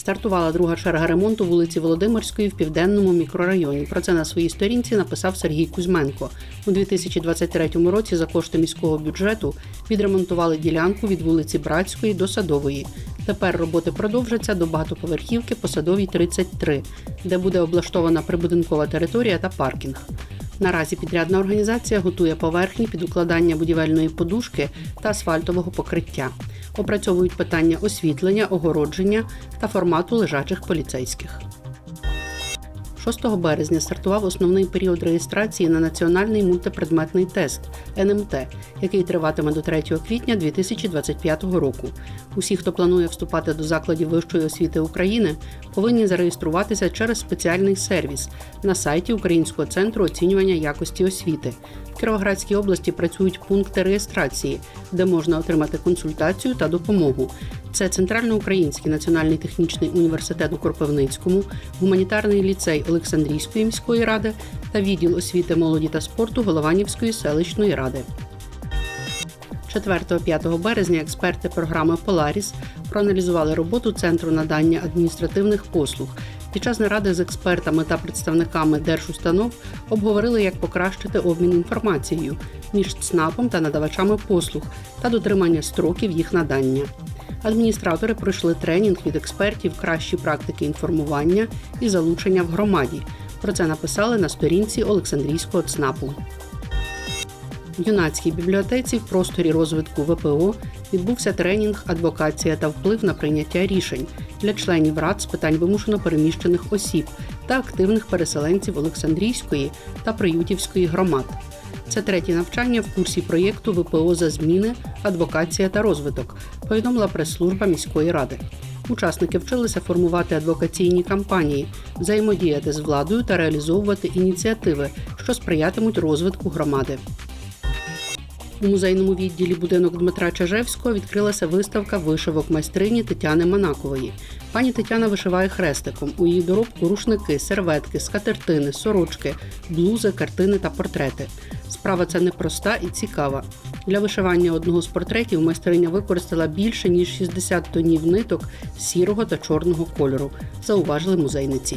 Стартувала друга черга ремонту вулиці Володимирської в південному мікрорайоні. Про це на своїй сторінці написав Сергій Кузьменко. У 2023 році за кошти міського бюджету відремонтували ділянку від вулиці Братської до Садової. Тепер роботи продовжаться до багатоповерхівки по Садовій 33, де буде облаштована прибудинкова територія та паркінг. Наразі підрядна організація готує поверхні під укладання будівельної подушки та асфальтового покриття. Опрацьовують питання освітлення, огородження та формату лежачих поліцейських. 6 березня стартував основний період реєстрації на національний мультипредметний тест НМТ, який триватиме до 3 квітня 2025 року. Усі, хто планує вступати до закладів вищої освіти України, повинні зареєструватися через спеціальний сервіс на сайті Українського центру оцінювання якості освіти. В Кіровоградській області працюють пункти реєстрації, де можна отримати консультацію та допомогу. Це Центральноукраїнський національний технічний університет у Кропивницькому, гуманітарний ліцей Олександрійської міської ради та відділ освіти молоді та спорту Голованівської селищної ради. 4-5 березня експерти програми Поларіс проаналізували роботу центру надання адміністративних послуг. Під час наради з експертами та представниками держустанов обговорили, як покращити обмін інформацією між ЦНАПом та надавачами послуг та дотримання строків їх надання. Адміністратори пройшли тренінг від експертів кращі практики інформування і залучення в громаді. Про це написали на сторінці Олександрійського ЦНАПу. В юнацькій бібліотеці в просторі розвитку ВПО відбувся тренінг Адвокація та вплив на прийняття рішень для членів рад з питань вимушено переміщених осіб та активних переселенців Олександрійської та Приютівської громад. Це третє навчання в курсі проєкту ВПО за зміни, адвокація та розвиток, повідомила прес-служба міської ради. Учасники вчилися формувати адвокаційні кампанії, взаємодіяти з владою та реалізовувати ініціативи, що сприятимуть розвитку громади. У музейному відділі будинок Дмитра Чажевського відкрилася виставка вишивок майстрині Тетяни Манакової. Пані Тетяна вишиває хрестиком. У її доробку рушники, серветки, скатертини, сорочки, блузи, картини та портрети. Справа ця непроста і цікава. Для вишивання одного з портретів майстриня використала більше ніж 60 тонів ниток сірого та чорного кольору. Зауважили музейниці.